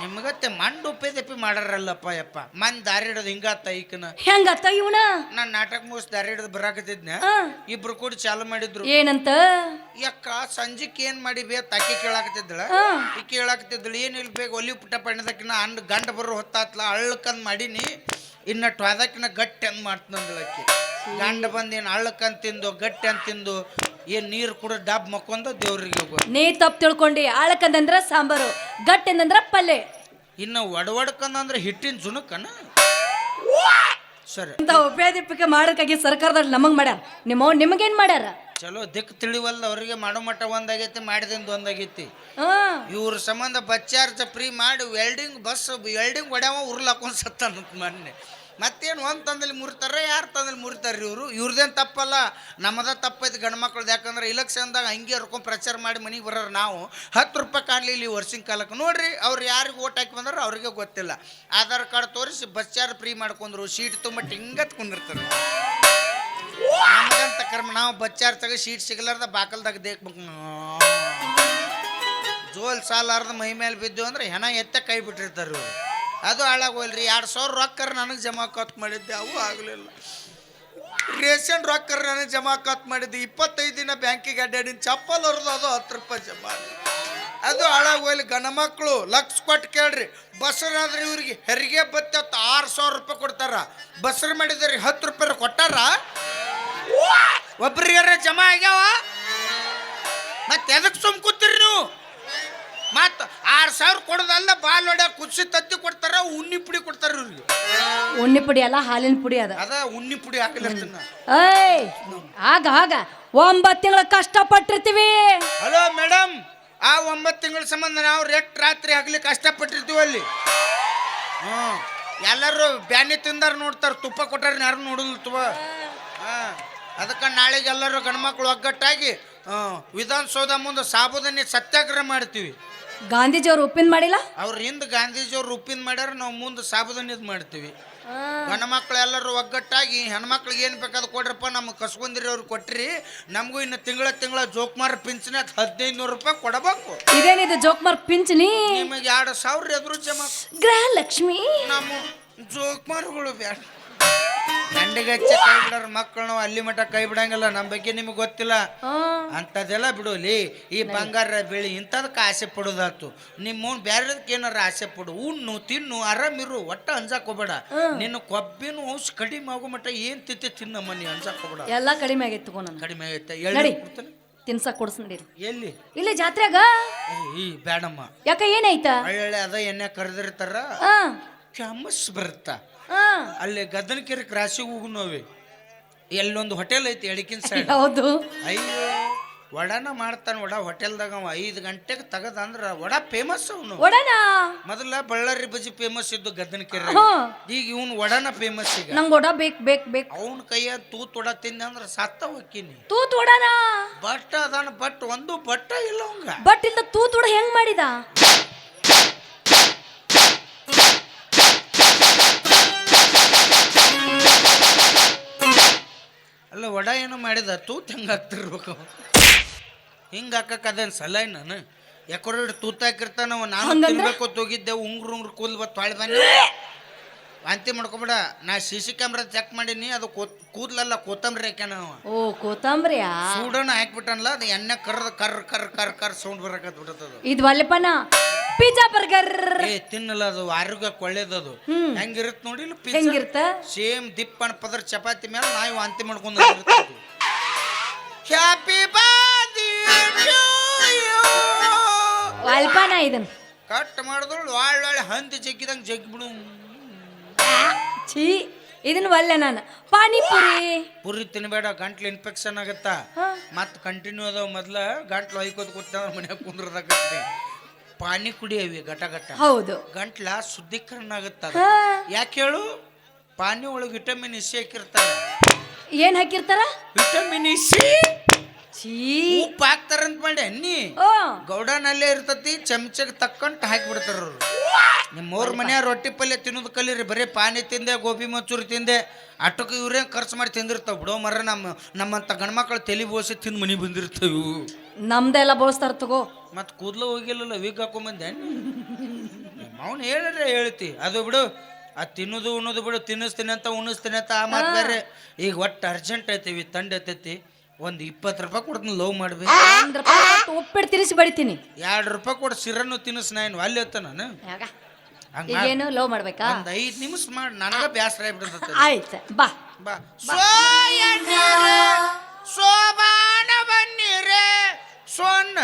ನಿಮ್ಗತ್ತೆ ಮಂಡ್ ಉಪ್ಪೆ ದಪ್ಪಿ ಮಾಡಾರಲ್ಲಪ್ಪ ಯಪ್ಪ. ಮನ್ ದಾರಿ ಹಿಡೋದು ಹಿಂಗಾತ ಈಕನ. ಹೆಂಗತ್ತ ಇವನ? ನಾನ್ ನಾಟಕ ಮುಗಿಸ್ ದಾರಿ ಹಿಡಿದು ಬರಾಕತ್ತಿದ್ನ. ಇಬ್ರು ಕೂಡಿ ಚಾಲು ಮಾಡಿದ್ರು. ಏನಂತ? ಯಕ್ಕ ಸಂಜಿಕ್ ಏನ್ ಮಾಡಿ ಬೇ ತಾಕಿ ಕೇಳಾಕತ್ತಿದ್ದಳ. ಈಕಿ ಹೇಳಾಕತ್ತಿದ್ದಳು ಏನ್ ಇಲ್ಲಿ ಒಲಿ ಪುಟ್ಟ ಪಣ್ಣದಕ್ಕಿನ ಅಂಡ್ ಗಂಡ ಬರೋ ಹೊತ್ತಾತ್ಲ ಅಳ್ಕಂದ್ ಮಾಡೀನಿ. ಇನ್ನ ಟ್ವಾದಕ್ಕಿನ ಗಟ್ಟಿ ಅಂದ್ ಮಾಡ್ತಂದ್ಳಕ್ಕಿ ಗಂಡ ಬಂದ್ ಏನ್ ಅಳ್ಳಕ್ಕಂದ್ ತಿಂದು ಗಟ್ಟಿ ಅಂತ ತಿಂದು ಏನ್ ನೀರು ಕೂಡ ಡಬ್ ಮಕ್ಕೊಂದ ದೇವ್ರಿಗೆ ನೀ ತಪ್ಪು ತಿಳ್ಕೊಂಡಿ. ಆಳಕಂದಂದ್ರ ಸಾಂಬಾರು ಗಟ್ಟೆಂದಂದ್ರ ಪಲ್ಯ ಇನ್ನು ಒಡವಡ್ಕಂದ್ರ ಹಿಟ್ಟಿನ ಜುಣಕ್ಕನ ಸರಿ. ಇಂಥ ಉಪಯೋದಿಪಿಕೆ ಮಾಡೋಕ್ಕಾಗಿ ಸರ್ಕಾರದವ್ರು ನಮಗ್ ಮಾಡ್ಯಾರ. ನಿಮ್ಮ ನಿಮಗೇನ್ ಮಾಡ್ಯಾರ? ಚಲೋ ದಿಕ್ ತಿಳಿವಲ್ಲ ಅವರಿಗೆ ಮಾಡೋ ಮಟ್ಟ ಒಂದಾಗೈತಿ ಮಾಡಿದಿಂದ ಒಂದಾಗೈತಿ. ಹಾಂ. ಇವ್ರ ಸಂಬಂಧ ಬಚ್ಚಾರ್ಜ ಫ್ರೀ ಮಾಡಿ ವೆಲ್ಡಿಂಗ್ ಬಸ್ ವೆಲ್ಡಿಂಗ್ ಒಡ್ಯಾವ ಉರ್ಲಾಕೊಂಡ್ ಸತ್ತ ಮೊನ್ನೆ. ಮತ್ತೇನು, ಒಂದು ತಂದಲ್ಲಿ ಮುರಿತಾರೆ ಯಾರು ತಂದಲ್ಲಿ ಮುರಿತಾರ ಇವರು? ಇವ್ರದೇನು ತಪ್ಪಲ್ಲ. ನಮ್ಮದ ತಪ್ಪೈತೆ ಗಂಡು ಮಕ್ಳದ್ದು ಯಾಕಂದ್ರೆ ಇಲೆಕ್ಷನ್ದಾಗ ಹಂಗೆ ಹರ್ಕೊಂಡು ಪ್ರಚಾರ ಮಾಡಿ ಮನೆಗೆ ಬರೋರು ನಾವು. ಹತ್ತು ರೂಪಾಯಿ ಕಾಣಲಿ ಇಲ್ಲಿ ವರ್ಷಿನ ಕಾಲಕ್ಕೆ ನೋಡ್ರಿ, ಅವ್ರು ಯಾರಿಗೆ ಓಟ್ ಹಾಕಿ ಬಂದ್ರೆ ಅವ್ರಿಗೆ ಗೊತ್ತಿಲ್ಲ. ಆಧಾರ್ ಕಾರ್ಡ್ ತೋರಿಸಿ ಬಸ್ ಚಾರ್ಜ್ ಫ್ರೀ ಮಾಡ್ಕೊಂಡ್ರು ಸೀಟ್ ತುಂಬ ಟಿಂಗತ್ ಕುಂದಿರ್ತಾರೆ. ನಮಗಂತ ಕರ್ಮ, ನಾವು ಬಚ್ಚಾರ್ ತಗ ಸೀಟ್ ಸಿಗಲಾರ್ದ ಬಾಕಲ್ದಾಗ ದೇಕ್ಬೇಕು ಜೋಲ್ ಸಾಲಾರ್ದ ಮೈ ಮೇಲೆ ಬಿದ್ದು ಅಂದ್ರೆ ಹೆಣ ಎತ್ತ ಕೈ ಬಿಟ್ಟಿರ್ತಾರೆ ಇವ್ರು. ಅದು ಹಾಳಾಗೋಲ್ರಿ. ಎರಡು ಸಾವಿರ ರೊಕ್ಕರ್ ನನಗೆ ಜಮಾಕತ್ ಮಾಡಿದ್ದೆ, ಅವು ಆಗಲಿಲ್ಲ. ರೇಷನ್ ರೊಕ್ಕರ್ ನನಗೆ ಜಮಾ ಕತ್ ಮಾಡಿದ್ದೆ. ಇಪ್ಪತ್ತೈದು ದಿನ ಬ್ಯಾಂಕಿಗೆ ಅಡ್ಡಾಡಿನ ಚಪ್ಪಲ್ ಹೊರದು ಅದು ಹತ್ತು ರೂಪಾಯಿ ಜಮಾ ಅದು ಹಾಳಾಗೋಯ್ಲಿ ಗಂಡ ಮಕ್ಕಳು ಲಕ್ಷ ಕೊಟ್ಟು ಕೇಳ್ರಿ. ಬಸ್ರಾದ್ರೆ ಇವ್ರಿಗೆ ಹೆರಿಗೆ ಬತ್ತೆ ಆರು ಸಾವಿರ ರೂಪಾಯಿ ಕೊಡ್ತಾರ. ಬಸ್ರು ಮಾಡಿದ್ರಿ ಹತ್ತು ರೂಪಾಯಿ ಕೊಟ್ಟಾರ? ಒಬ್ರಿಗಾರ ಜಮಾ ಆಗ್ಯಾವ? ಮತ್ತೆ ಎದಕ್ಕೆ ಸುಮ್ ಕೂತಿರಿ ನೀವು? ಮತ್ತ ಆರು ಸಾವಿರ ಕೊಡೋದಲ್ಲ ಬಾಲ್ ಹೊಡೆ ಕುದಿಸಿ ತತ್ತಿ ಕೊಡ್ತಾರ ಉಣ್ಣಿ ಪುಡಿ ಕೊಡ್ತಾರ ಇವ್ರಿಗೆ. ಉಣ್ಣಿ ಪುಡಿ ಅಲ್ಲ ಹಾಲಿನ ಪುಡಿ ಅದ. ಅದ ಉಣ್ಣಿ ಪುಡಿ ಹಾಕಲಿರ್ತಾನ ಏಯ್ ಆಗ ಆಗ ಒಂಬತ್ತು ತಿಂಗಳ ಕಷ್ಟಪಟ್ಟಿರ್ತೀವಿ. ಹಲೋ ಮೇಡಮ್ ಆ ಒಂಬತ್ತು ತಿಂಗಳ ಸಂಬಂಧ ನಾವು ರೆಟ್ ರಾತ್ರಿ ಹಗಲಿ ಕಷ್ಟಪಟ್ಟಿರ್ತೀವಿ ಅಲ್ಲಿ? ಹ್ಞೂ ಎಲ್ಲರೂ ಬ್ಯಾನಿ ತಿಂದಾರ ನೋಡ್ತಾರ ತುಪ್ಪ ಕೊಟ್ಟಾರ ಯಾರು ನೋಡುದಿಲ್ಲ ತುಪ್ಪ. ಹಾಂ ಅದಕ್ಕೆ ನಾಳೆಗೆ ಎಲ್ಲರೂ ಗಂಡ್ಮಕ್ಳು ಒಗ್ಗಟ್ಟಾಗಿ ವಿಧಾನಸೌಧ ಮುಂದೆ ಸಾಬುದನ್ನೇ ಸತ್ಯಾಗ್ರಹ ಮಾಡ್ತೀವಿ. ಗಾಂಧೀಜಿಯವ್ರು ಉಪ್ಪಿನ ಮಾಡಿಲ್ಲ? ಅವ್ರ ಹಿಂದೆ ಗಾಂಧೀಜಿಯವ್ರು ಉಪ್ಪಿನ ಮಾಡ್ಯಾರ ನಾವು ಮುಂದೆ ಸಾಬುದನಿದ್ ಮಾಡ್ತೀವಿ. ಹೆಣ್ಮಕ್ಳೆಲ್ಲರೂ ಎಲ್ಲರೂ ಒಗ್ಗಟ್ಟಾಗಿ ಹೆಣ್ಮಕ್ಳಿಗೆ ಏನು ಬೇಕಾದ್ ಕೊಡ್ರಪ್ಪ ನಮ್ಗೆ ಕಸ್ಕೊಂಡಿರಿ ಅವ್ರು ಕೊಟ್ರಿ ನಮಗೂ ಇನ್ನು ತಿಂಗಳ ತಿಂಗಳ ಜೋಕ್ಮಾರ್ ಪಿಂಚ್ನ ಹದಿನೈದು ನೂರು ರೂಪಾಯಿ ಕೊಡಬೇಕು. ಇದೇನಿದು ಜೋಕ್ಮಾರ್ ಪಿಂಚಣಿ ನಿಮಗೆ ಎರಡು ಸಾವಿರ ಎದುರು ಜಮಾ ಗೃಹಲಕ್ಷ್ಮಿ. ನಮ್ಮ ಜೋಕ್ಮಾರ್ಗಳು ಗಂಡಿಗಚ್ಚ ಕೈ ಬಿಡೋರು ಮಕ್ಕಳು ನಾವು ಅಲ್ಲಿ ಮಠ ಕೈ ಬಿಡಂಗಿಲ್ಲ ನಮ್ಮ ಬಗ್ಗೆ ನಿಮಗೆ ಗೊತ್ತಿಲ್ಲ? ಅಂಥದ್ದೆಲ್ಲ ಬಿಡೋಲಿ. ಈ ಬಂಗಾರ ಬೆಳಿ ಇಂಥದಕ್ಕೆ ಆಸೆ ಪಡೋದಾತು. ನಿಮ್ಮ ಬ್ಯಾರದಕ್ಕೆ ಏನಾರ ಆಸೆ ಪಡು. ಉಣ್ಣು ತಿನ್ನು ಆರಾಮಿರು ಒಟ್ಟ ಅಂಜಾಕ್ ಹೋಗ್ಬೇಡ. ನಿನ್ನ ಕೊಬ್ಬಿನ ಔಷ್ ಕಡಿಮೆ ಆಗೋ ಮಟ್ಟ ಏನ್ ತಿತ್ತಿ ತಿನ್ನಮ್ಮ ನೀ ಅಂಜಾಕ್ ಹೋಗ್ಬೇಡ. ಎಲ್ಲಾ ಕಡಿಮೆ ಆಗೈತೆ ತಗೋ ನಾನು ಕಡಿಮೆ ಆಗೈತೆ. ಹೇಳಿ ಕೊಡ್ತಾನೆ? ತಿನ್ಸಕ್ ಎಲ್ಲಿ? ಇಲ್ಲಿ ಜಾತ್ರೆಗ ಈ ಬ್ಯಾಡಮ್ಮ. ಯಾಕ ಏನಾಯ್ತ ಒಳ್ಳೆ ಅದ ಎಣ್ಣೆ ಕರೆದಿರ್ತಾರ. ಆ ಬರುತ್ತ ಅಲ್ಲಿ ಗದ್ದನಕೆರೆ ಕ್ರಾಸಿಗೆ ಹೋಗು ನಾವೇ. ಎಲ್ಲೊಂದು ಹೋಟೆಲ್ ಐತಿ ಎಡಕಿನ ಸೈಡ್ ಹೌದು. ಅಯ್ಯೋ ವಡನ ಮಾಡ್ತಾನೆ ವಡ ಹೋಟೆಲ್ದಾಗ ಅವ. ಐದು ಗಂಟೆಗೆ ತಗದ ಅಂದ್ರ ವಡ ಫೇಮಸ್ ಅವನು ಒಡನ ಮೊದಲ ಬಳ್ಳಾರಿ ಬಜ್ಜಿ ಫೇಮಸ್ ಇದ್ದು ಗದ್ದನಕೆರೆ ಈಗ ಇವನು ವಡನ ಫೇಮಸ್ ಈಗ. ನಂಗೆ ಒಡ ಬೇಕ್ ಬೇಕ್ ಬೇಕ್. ಅವನ ಕೈಯ ತೂತ್ ವಡ ತಿಂದೆ ಅಂದ್ರ ಸತ್ತ ಹೋಕ್ಕಿನಿ. ತೂತ್ ಒಡನ ಬಟ್ ಅದಾನ ಬಟ್ ಒಂದು ಬಟ್ಟ ಇಲ್ಲ ಅವಂಗ. ಬಟ್ ಇಲ್ಲ ತೂತ್ ಒಡ ಹೆಂಗ್ ಮಾಡಿದ? ಅಲ್ಲ ವಡ ಏನು ಮಾಡಿದ ತೂತ್ ಹೆಂಗೆ ಹಾಕ್ತಿರ್ಬೇಕು? ಹಿಂಗೆ ಹಾಕಕ್ಕೆ ಅದೇನ್ ಸಲ ನಾನು? ಯಾಕೋರ ತೂತ ಹಾಕಿರ್ತಾನವ ನಾನು? ತಿನ್ಬೇಕು ತೂಗಿದ್ದೆ ಉಂಗ್ರ ಉಂಗ್ರ ಕೂಲ್ ಬತ್ ಹೊಳೆ ಬನ್ನಿ ವಾಂತಿ ಮಾಡ್ಕೊಬೇಡ ನಾ ಸಿ ಸಿ ಕ್ಯಾಮ್ರಾ ಚೆಕ್ ಮಾಡೀನಿ ಅದು ಕೂದ್ಲಲ್ಲ ಕೊತ್ತಂಬರಿ ಹಾಕ್ಯಾನ ಅವ. ಓ ಕೋತಂಬರಿ ಸೂಡನ ಹಾಕ್ಬಿಟ್ಟನಲ್ಲ ಅದು ಎಣ್ಣೆ ಕರ್ದು ಕರ್ ಕರ್ ಕರ್ ಕರ್ ಸೌಂಡ್ ಬರಕತ್ ಬಿಡತ್ತದು ಇದು ವಲ್ಲಪನ? Pizza burger. ಏ ತಿನ್ನಲ್ಲ ಅದು ಆರೋಗ್ಯಕ್ಕೆ ಒಳ್ಳೇದದು. ಹೆಂಗಿರುತ್ತೆ ನೋಡಿ ಇಲ್ಲಿ pizza. ಹೆಂಗಿರ್ತ ಸೇಮ್ ದಿಪ್ಪಣ ಪದರ ಚಪಾತಿ ಮೇಲೆ ನಾಯಿ ವಾಂತಿ ಮಾಡ್ಕೊಂಡು ಹ್ಯಾಪಿ ವಲ್ಪನ ಇದನ್. ಕಟ್ ಮಾಡಿದ್ರು ಒಳ್ಳೆ ಒಳ್ಳೆ ಹಂದಿ ಜಗ್ಗಿದಂಗೆ ಜಗ್ಬಿಡು. ಬಿಡು ಛೀ ಇದನ್ ವಲ್ಲೆ ನಾನು. ಪಾನಿಪುರಿ. ಪುರಿ ತಿನ್ಬೇಡ ಗಂಟ್ಲು ಇನ್ಫೆಕ್ಷನ್ ಆಗತ್ತ. ಹಾ. ಮತ್ತೆ ಕಂಟಿನ್ಯೂ ಅದಾವ ಮೊದ್ಲ ಗಂಟ್ಲು ಹೊಯ್ಕೋದ್ ಕೂತ ಮನ್ಯಾಗ ಕುಂದ್ರದಾಗತ್ತೆ ಪಾನಿ ಕುಡಿಯವಿ ಘಟ ಘಟ. ಹೌದು. ಗಂಟ್ಲ ಶುದ್ಧೀಕರಣ ಆಗತ್ತ ಹಾ. ಯಾಕೆ ಹೇಳು? ಪಾನಿ ಒಳಗೆ ವಿಟಮಿನ್ ಸಿ ಹಾಕಿರ್ತಾರೆ. ಏನ್ ಹಾಕಿರ್ತಾರ? ವಿಟಮಿನ್ ಸಿ ಉಪ್ಪು ಹಾಕ್ತಾರಂತ ಮಾಡಿ ಅನ್ನಿ. ಗೌಡನಲ್ಲೇ ಇರ್ತತಿ ಚಮಚಗೆ ತಕ್ಕಂತ ಹಾಕಿಬಿಡ್ತಾರ ನಿಮ್ಮವ್ರ ಮನೆಯ ರೊಟ್ಟಿ ಪಲ್ಯ ತಿನ್ನೋದು ಕಲೀರಿ ಬರೀ ಪಾನಿ ತಿಂದೆ ಗೋಬಿ ಮಂಚೂರಿ ತಿಂದೆ. ಅಟ್ಟಕ್ಕೆ ಇವ್ರೇ ಖರ್ಚು ಮಾಡಿ ತಿಂದಿರ್ತಾವ. ಬಿಡೋ ಮರ ನಮ್ಮ ನಮ್ಮಂತ ಗಂಡ್ಮಕ್ಳು ತಲೆ ಬೋಸಿ ತಿಂದು ಮನೆ ಬಂದಿರ್ತಾವ. ನಮ್ದೆಲ್ಲ ಬೋಸ್ತಾರ ತಗೋ. ಮತ್ತೆ ಕೂದಲು ಹೋಗಿಲ್ಲಲ್ಲ ವೀಕ್ ಹಾಕೊಂಬಂದೆ ಅವನು ಹೇಳಿದ್ರೆ ಹೇಳ್ತಿ. ಅದು ಬಿಡು ಆ ತಿನ್ನೋದು ಉಣ್ಣೋದು ಬಿಡು ತಿನ್ನಿಸ್ತೀನಿ ಅಂತ ಉಣಿಸ್ತೀನಿ ಅಂತ ಆ ಮಾತು ಬೇರೆ. ಈಗ ಒಟ್ಟು ಅರ್ಜೆಂಟ್ ಐತಿವಿ ತಂಡ ಐತೈತಿ. ಒಂದು ಇಪ್ಪತ್ತು ರೂಪಾಯಿ ಕೊಡ್ತೀನಿ ಲವ್ ಮಾಡ್ಬೇಕು ಒಂದ್ ರೂಪಾಯಿ ಕೊಟ್ಟು ಉಪ್ಪಿಟ್ಟು ತಿರ್ಸಿ ಬಡಿತೀನಿ. ಎರಡು ರೂಪಾಯಿ ಕೊಟ್ಟು ಸಿರನ್ನು ತಿನ್ನಿಸ್ ನಾನು ಅಲ್ಲಿ ಹೊತ್ತ ನಾನು. ಯಾಕ? ಹಂಗ ಈಗೇನು ಲವ್ ಮಾಡ್ಬೇಕಾ? ಒಂದು ಐದು ನಿಮಿಷ ಮಾಡಿ ನನಗ ಬೇಸರ ಆಗ್ಬಿಡ್ತೈತೆ ಆಯ್ತು ಬಾ. ಬಾ. ಸೋಯಣ್ಣರೇ, ಸೋಬಾನ ಬನ್ನಿರೇ ಸೋನ್ನ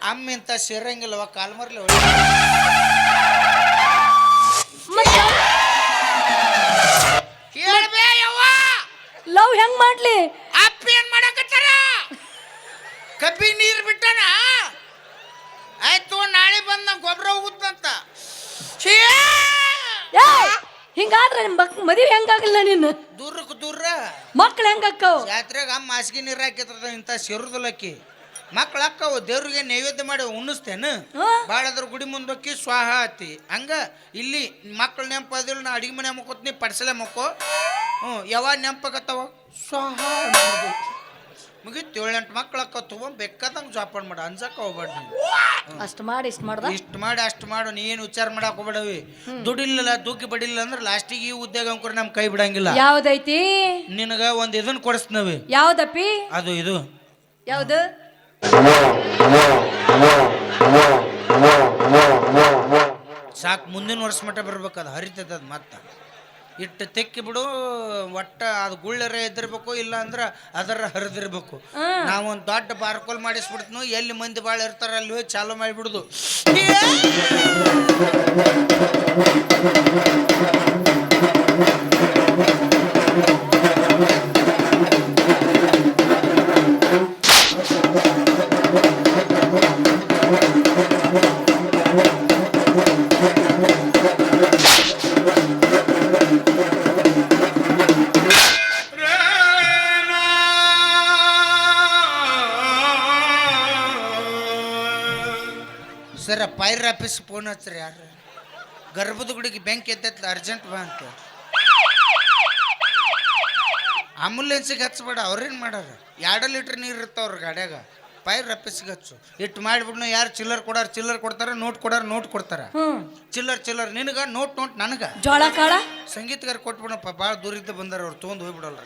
ಏನಾಯ್ತಾ ಅಮ್ಮ ಇಂತ ಸೇರಂಗಿಲ್ಲವ ಕಾಲ್ಮರ್ಲಿ ಹೇಳ್ಬೇ ಯವ್ವ ಲವ್ ಹೆಂಗ್ ಮಾಡ್ಲಿ? ಅಪ್ಪ ಏನ್ ಮಾಡಕತ್ತಾರ? ಕಬ್ಬಿ ನೀರ್ ಬಿಟ್ಟನ? ಆಯ್ತು ನಾಳೆ ಬಂದ ಗೊಬ್ಬರ ಹೋಗುತ್ತಂತ. ಛೀ! ಏಯ್! ಹಿಂಗಾದ್ರೆ ನಿಮ್ ಮಕ್ ಮದುವೆ ಹೆಂಗಾಗಲ್ಲ ನೀನು ದೂರಕ್ಕೆ ದೂರ. ಮಕ್ಳು ಹೆಂಗಾಕ್ಕವ್ ಜಾತ್ರೆಗೆ ಅಮ್ಮ ಹಾಸಿಗೆ ನೀರು ಹಾಕಿರ್ತದ ಇಂಥ ಸೇರುದಿಲ್ಲಕ್ಕಿ ಮಕ್ಳು ಅಕ್ಕವು ದೇವ್ರಿಗೆ ನೈವೇದ್ಯ ಮಾಡಿ ಉಣಿಸ್ತೇನು ಬಾಳದ್ರ ಗುಡಿ ಮುಂದಕ್ಕಿ ಸ್ವಾಹ ಆತಿ. ಹಂಗ ಇಲ್ಲಿ ಮಕ್ಳು ಅದಿಲ್ಲ ನಾ ಅಡಿಗೆ ಮನೆ ಮುಕ್ಕೋತ್ನಿ ಪಡ್ಸಲೆ ಮಕ್ಕೋ. ಹ್ಞೂ ಯಾವಾಗ ನೆಂಪಾಗತ್ತವ? ಸ್ವಾಹ. ಮುಗೀತು. ಏಳೆಂಟು ಮಕ್ಳು ಅಕ್ಕ ತೊಗೊಂಡ್ ಬೇಕಾದಂಗೆ ಜಾಪಾನ್ ಮಾಡ ಅನ್ಸಕ್ಕ ಹೋಗ್ಬೇಡ ಅಷ್ಟು ಅಷ್ಟ್ ಮಾಡಿ ಇಷ್ಟು ಮಾಡ್ದ? ಇಷ್ಟು ಮಾಡಿ ಅಷ್ಟು ಮಾಡು ನೀ ಏನು ವಿಚಾರ ಮಾಡಕ್ ಹೋಗ್ಬೇಡವಿ. ದುಡಿಲಿಲ್ಲ ದುಗ್ಗಿ ಬಡಿಲ್ಲ ಅಂದ್ರೆ ಲಾಸ್ಟಿಗೆ ಈ ಉದ್ಯೋಗ ಅಂಕುರ ನಮ್ ಕೈ ಬಿಡಂಗಿಲ್ಲ. ಯಾವ್ದೈತಿ? ನಿನಗ ಒಂದ್ ಇದನ್ನ ಕೊಡಿಸ್ತೀವಿ ಯಾವ್ದಪ್ಪಿ? ಅದು ಇದು. ಯಾವ್ದು? ಸಾಕು ಮುಂದಿನ ವರ್ಷ ಮಟ್ಟ ಅದು ಹರಿತದ ಅದು ಮತ್ತೆ. ಇಟ್ಟು ತೆಕ್ಕಿ ಬಿಡು ಒಟ್ಟ ಅದು ಗುಳ್ಳರ ಎದ್ದಿರ್ಬೇಕು ಇಲ್ಲ ಅಂದ್ರೆ ಅದರ ಹರಿದಿರ್ಬೇಕು ನಾವೊಂದು ದೊಡ್ಡ ಬಾರ್ಕೋಲ್ ಮಾಡಿಸ್ಬಿಡ್ತು ಎಲ್ಲಿ ಮಂದಿ ಭಾಳ ಇರ್ತಾರ ಅಲ್ಲಿ ಹೋಗಿ ಚಾಲು ಮಾಡಿಬಿಡುದು. ಫೋನ್ ಹಚ್ಚ್ರಿ ಯಾರು? ಗರ್ಭದ ಗುಡಿಗೆ ಬೆಂಕಿ ಎದ್ದೈತ್ಲ ಅರ್ಜೆಂಟ್ ಬಾ ಅಂತ. ಆಂಬುಲೆನ್ಸಿಗೆ ಹಚ್ಚಬೇಡ ಅವ್ರೇನು ಮಾಡೋರು? ಎರಡು ಲೀಟ್ರ್ ನೀರು ಇರ್ತಾವ್ರ ಗಾಡ್ಯಾಗ. ಪೈರ್ ರಪ್ಪಿಸಿಗೆ ಹಚ್ಚು. ಇಟ್ಟು ಮಾಡಿಬಿಡ್ನು ಯಾರು ಚಿಲ್ಲರ್ ಕೊಡಾರ ಚಿಲ್ಲರ್ ಕೊಡ್ತಾರ ನೋಟ್ ಕೊಡಾರ ನೋಟ್ ಕೊಡ್ತಾರ. ಚಿಲ್ಲರ್ ಚಿಲ್ಲರ್ ನಿನಗ ನೋಟ್ ನೋಟ್ ನನಗ. ಜೋಳ ಕಾಳ? ಸಂಗೀತಗಾರ ಕೊಟ್ಬಿಡಪ್ಪ ಭಾಳ ದೂರಿದ್ದ ಬಂದಾರ ಅವ್ರು ತೊಗೊಂಡು ಹೋಗ್ಬಿಡಲ್ಲ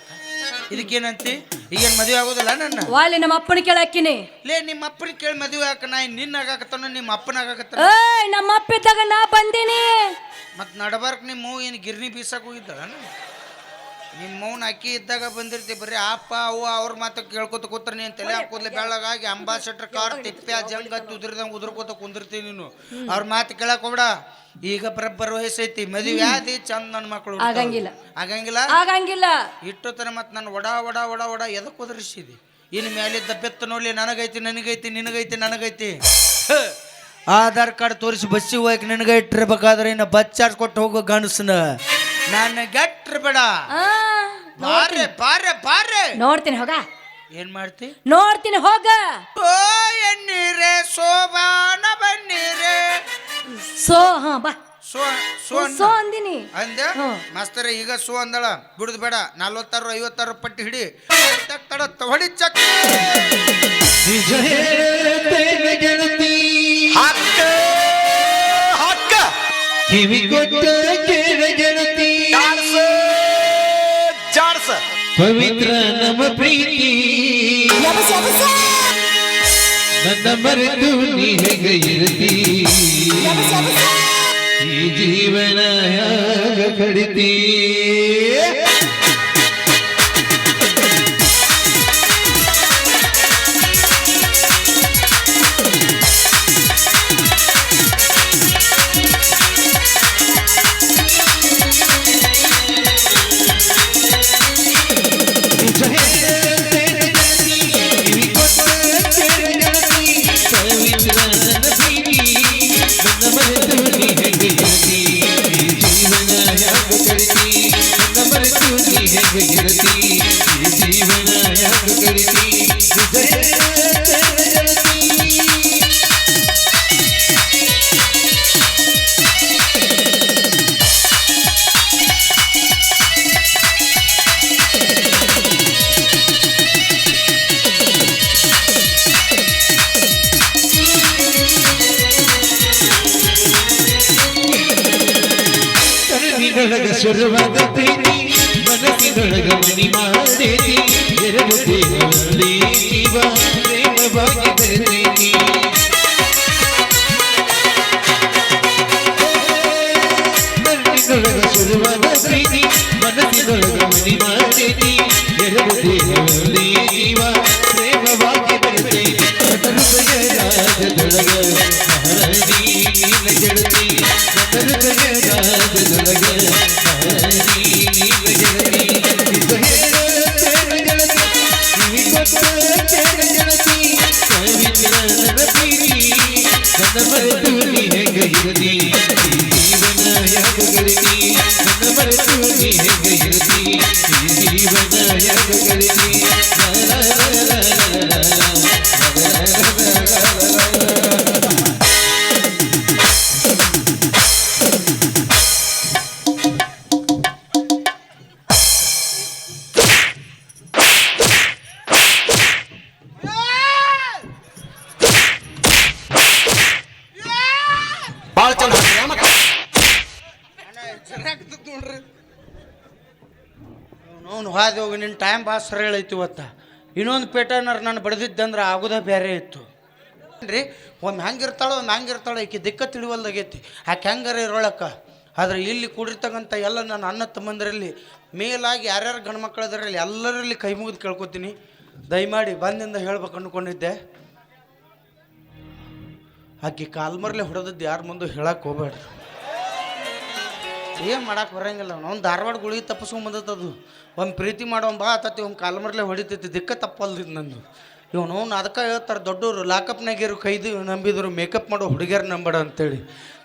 ಇದಕ್ಕೇನಂತಿ? ಈಗೇನು ಮದುವೆ ಆಗೋದಿಲ್ಲ ನನ್ನ? ವಾಲಿ ನಮ್ಮ ಅಪ್ಪನ ಕೇಳಾಕಿನಿ ಲೇ ನಿಮ್ಮ ಅಪ್ಪನ ಕೇಳಿ ಮದುವೆ ಹಾಕ ನಾ ನಿನ್ನ ಆಗಾಕತ್ತಾನ ನಿಮ್ಮ ಅಪ್ಪನ ಆಗಾಕತ್ತಾನ ಏಯ್ ನಮ್ಮ ಅಪ್ಪ ಇದ್ದಾಗ ನಾ ಬಂದಿನಿ. ಮತ್ ನಡಬಾರ್ಕ್ ನಿಮ್ಮ ಏನ್ ಗಿರ್ನಿ ಬೀಸಕ್ ಹೋಗಿದ್ದಳ ನಿಮ್ಮ ಮೌನ ಅಕ್ಕಿ ಇದ್ದಾಗ ಬಂದಿರ್ತಿ ಬರ್ರಿ ಅಪ್ಪ ಅವ್ವ ಅವ್ರ ಮಾತು ಕೇಳ್ಕೊತ ಕೂತ್ರ ನೀನು ತಲೆ ಹಾಕೋದ್ಲೆ ಬೆಳ್ಳಗಾಗಿ ಅಂಬಾಸೆಟ್ರ್ ಕಾರ್ ತಿಪ್ಪೆ ಜಂಗ ಉದುರ್ದಂಗೆ ಉದುರ್ಕೋತ ಕುಂದಿರ್ತೀನಿ ನೀನು. ಅವ್ರ ಮಾತು ಕೇಳಕ್ ಹೋಗ್ಬೇಡ. ಈಗ ಬರಬ್ಬರ ವಯಸ್ಸೈತಿ ಮದುವೆ ಆದಿ ಚಂದ ನನ್ನ ಮಕ್ಕಳು. ಆಗಂಗಿಲ್ಲ. ಆಗಂಗಿಲ್ಲ? ಆಗಂಗಿಲ್ಲ. ಇಟ್ಟೋತನ ಮತ್ತು ನನ್ನ ಒಡ ಒಡ ಒಡ ಒಡ ಎದಕ್ಕೆ ಒದರಿಸಿದಿ ಇನ್ನು ಮೇಲಿದ್ದ ಬೆತ್ತ ನೋಡ್ಲಿ ನನಗೈತಿ ನನಗೈತಿ ನಿನಗೈತಿ ನನಗೈತಿ. ಆಧಾರ್ ಕಾರ್ಡ್ ತೋರಿಸಿ ಬಸ್ಸಿಗೆ ಹೋಗಿ ನಿನಗೆ ಇಟ್ಟಿರ್ಬೇಕಾದ್ರೆ ಇನ್ನು ಬಸ್ ಚಾರ್ಜ್ ಕೊಟ್ಟು ಹೋಗೋ ಗಣಸನ ನಾನು ಗೆಟ್ರ ಬೇಡ ಆ, ಬಾರೆ ಬಾರೆ ಬಾರೆ ನೋಡ್ತೀನಿ ಹೋಗ. ಏನ್ ಮಾಡ್ತಿ? ನೋಡ್ತೀನಿ ಹೋಗ. ಓ ಎನ್ನೀರೆ ಸೋಬಾನ ಬನ್ನಿರೆ. ಸೋ ಹಾ ಬಾ. ಸೋ ಸೋ ಸೋ ಅಂದಿನಿ. ಅಂದೆ. ಮಾಸ್ತರ ಈಗ ಸೋ ಅಂದಳ. ಬಿಡುದು ಬೇಡ. ನಲ್ವತ್ತಾರು ಐವತ್ತಾರು ಪಟ್ಟಿ ಹಿಡಿ. ತಕ್ ತಡ ಹೊಡಿ ಚಕ್ ನಿಜ ಹೇಳುತ್ತೇನೆ ಗೆಳತಿ. ಹಕ್ಕ ಹಕ್ಕ. ಕಿವಿ ಕೊಟ್ಟ ಗೆಳತಿ. ಪವಿತ್ರ ನಮ್ಮ ಪ್ರೀತಿ. ನನ್ನ ಮರೆತು ನೀ ಹೇಗೆ ಇರುತ್ತಿ? ಈ ಜೀವನ ಕಡಿತೀ ಕಡಿತಿ है विघरती ಬರ್ತೇನಿ ಎರಡು ದೇವರಲ್ಲಿ ಜೀವ ಪ್ರೇಮವಾಗಿ ಬರ್ತೇನಿ ಹೃದಯ ಟೈಮ್ ಪಾಸ್ ಸರಳ ಐತಿ ಇವತ್ತ. ಇನ್ನೊಂದು ಪೇಟರ್ನರ್ ನಾನು ಬಡ್ದಿದ್ದಂದ್ರೆ ಆಗೋದೇ ಬೇರೆ ಇತ್ತು. ರೀ ಒಮ್ಮೆ ಹೆಂಗಿರ್ತಾಳೋ, ಒಮ್ಮೆ ಹಂಗಿರ್ತಾಳೋ, ಈಕೆ ದಿಕ್ಕ ತಿಳಿವಲ್ದಾಗೈತಿ. ಆಕೆ ಹೆಂಗಾರ ಇರೋಳಕ್ಕ? ಆದರೆ ಇಲ್ಲಿ ಕೂಡಿರ್ತಕ್ಕಂಥ ಎಲ್ಲ ನನ್ನ ಅಣ್ಣ ತಮ್ಮಂದರಲ್ಲಿ, ಮೇಲಾಗಿ ಯಾರ್ಯಾರು ಗಂಡು ಮಕ್ಕಳದ್ರಲ್ಲಿ ಎಲ್ಲರಲ್ಲಿ ಕೈ ಮುಗಿದು ಕೇಳ್ಕೊತೀನಿ. ದಯಮಾಡಿ ಬಂದಿಂದ ಹೇಳ್ಬೇಕು ಅಂದ್ಕೊಂಡಿದ್ದೆ ಆಕೆ ಕಾಲ್ಮರ್ಲೆ ಹೊಡೆದದ್ದು ಯಾರ ಮುಂದೆ ಹೇಳಕ್ಕೆ ಹೋಗ್ಬೇಡ್ರಿ. ಏನು ಮಾಡಕ್ಕೆ ಬರಂಗಿಲ್ಲ ಅವ್ನು? ಧಾರವಾಡ ಗುಳಿಗೆ ತಪ್ಪಿಸ್ಕೊಂಡ್ ಬಂದತ್ತದು ಒಂದು ಪ್ರೀತಿ ಮಾಡೋನ್ ಬಾ ಆತತಿ, ಒಂದು ಕಾಲಮರ್ಲೆ ಹೊಡಿತೈತಿ. ದಿಕ್ಕ ತಪ್ಪಲ್ದಿದ್ ನಂದು. ಇವನು ಅದಕ್ಕೆ ಹೇಳ್ತಾರೆ ದೊಡ್ಡವರು ಲಾಕಪ್ನಾಗಿರು ಕೈದು ನಂಬಿದ್ರು, ಮೇಕಪ್ ಮಾಡೋ ಹುಡುಗಿಯರು ನಂಬಡ ಅಂತೇಳಿ.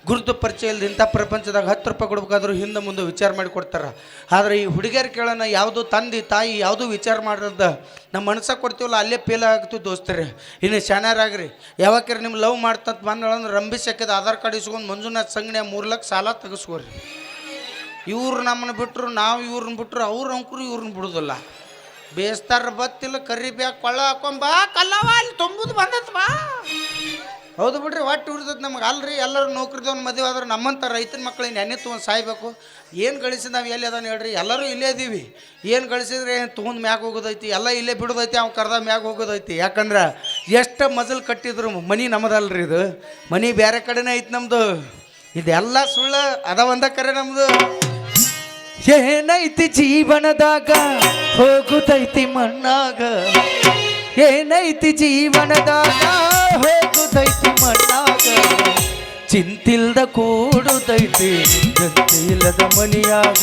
ಗುರುತು ಪರಿಚಯ ಇಲ್ಲದೆ ಇಂಥ ಪ್ರಪಂಚದಾಗ ಹತ್ತು ರೂಪಾಯಿ ಕೊಡ್ಬೇಕಾದ್ರೂ ಹಿಂದೆ ಮುಂದೆ ವಿಚಾರ ಮಾಡಿ ಕೊಡ್ತಾರೆ. ಆದರೆ ಈ ಹುಡುಗಿಯರು ಕೇಳೋಣ, ಯಾವುದು ತಂದೆ, ತಾಯಿ ಯಾವುದೂ ವಿಚಾರ ಮಾಡಿರದ ನಮ್ಮ ಮನಸ್ಸಾಗ ಕೊಡ್ತೀವಲ್ಲ, ಅಲ್ಲೇ ಫೇಲ್ ಆಗ್ತು ದೋಸ್ತರಿ. ಇನ್ನು ಶಾಣ್ಯಾರಾಗ್ರಿ. ಯಾವಾಕ್ರ ನಿಮ್ಮ ಲವ್ ಮಾಡ್ತಂತ ಬಂದಳಂದ್ರೆ ರಂಬಿ ಸೆಕ್ಕದ ಆಧಾರ್ ಕಾರ್ಡ್ ಇಸ್ಕೊಂಡು ಮಂಜುನಾಥ್ ಸಂಘನೆ ಮೂರು ಲಕ್ಷ ಸಾಲ ತೆಗೆಸ್ಕೋರಿ. ಇವ್ರು ನಮ್ಮನ್ನು ಬಿಟ್ಟರು ನಾವು ಇವ್ರನ್ನ ಬಿಟ್ಟರು ಅವ್ರು ಅಂಕರು ಇವ್ರನ್ನ ಬಿಡೋದಿಲ್ಲ. ಬೇಸ್ತಾರ ಬತ್ತಿಲ್ಲ ಕರಿ ಬ್ಯಾಗ್ ಕೊಳ್ಳ ಹಾಕೊಂಬ ಕಲ್ಲವ ಅಲ್ಲಿ ತುಂಬುದು ಬಂದತ್ ಬಾ. ಹೌದು ಬಿಡ್ರಿ ಒಟ್ಟು ಉಳಿದತ್ ನಮ್ಗೆ. ಅಲ್ರಿ, ಎಲ್ಲರೂ ನೌಕರಿದವ್ನ ಮದುವೆ ಆದ್ರೆ ನಮ್ಮಂಥ ರೈತನ ಮಕ್ಳಿಗೆ ನೆನೆ ತೊಗೊಂಡು ಸಾಯ್ಬೇಕು. ಏನು ಗಳಿಸಿದ ನಾವು ಎಲ್ಲಿ ಅದಾನ ಹೇಳ್ರಿ? ಎಲ್ಲರೂ ಇಲ್ಲೇ ಇದೀವಿ. ಏನು ಗಳಿಸಿದ್ರೆ ಏನು ತೊಗೊಂಡು ಮ್ಯಾಗ ಹೋಗೋದೈತಿ? ಎಲ್ಲ ಇಲ್ಲೇ ಬಿಡೋದೈತಿ ಅವ್ನು ಕರ್ದ ಮ್ಯಾಗ ಹೋಗೋದೈತಿ. ಯಾಕಂದ್ರೆ ಎಷ್ಟು ಮಜಲ್ ಕಟ್ಟಿದ್ರು ಮನೆ ನಮ್ಮದಲ್ರಿ ಇದು. ಮನೆ ಬೇರೆ ಕಡೆನೇ ಐತಿ ನಮ್ಮದು ಇದೆಲ್ಲ ಸುಳ್ಳು ಅದ ಒಂದ ಕರೆ ನಮ್ಮದು ಏನೈತಿ ಜೀವನದಾಗ? ಹೋಗುದೈತಿ ಮಣ್ಣಾಗ. ಏನೈತಿ ಜೀವನದಾಗ? ಹೋಗುದೈತಿ ಮಣ್ಣಾಗ. ಚಿಂತಿಲ್ದ ಕೂಡುದೈತಿ ಜಂತಿಲ್ಲದ ಮನಿಯಾಗ.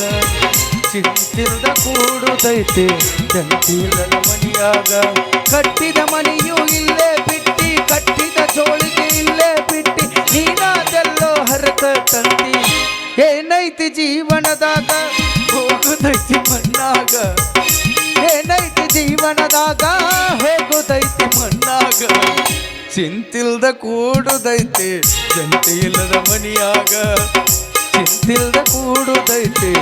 ಚಿಂತಿಲ್ದ ಕೂಡುದೈತಿ ಜಂತಿಲ್ಲದ ಮನಿಯಾಗ. ಕಟ್ಟಿದ ಮನೆಯೂ ಇಲ್ಲೇ ಬಿಟ್ಟಿ, ಕಟ್ಟಿದ ಜೋಳಿಗೆ ಇಲ್ಲೇ ಬಿಟ್ಟಿ, ನೀನಾದೆಲ್ಲೋ ಹರತ ತಂದಿ. ಏನೈತಿ ಜೀವನದಾಗ? ಹೋಗುದೈತಿ ಮಣ್ಣಾಗ. ಏನೈತಿ ಜೀವನದಾಗ? ಹೋಗುದೈತಿ ಮಣ್ಣಾಗ. ಚಿಂತಿಲ್ದ ಕೂಡುದೈತಿ ಜಂತಿ ಇಲ್ಲದ ಮನಿಯಾಗ. ಚಿಂತಿಲ್ದ ಕೂಡುದೈತಿ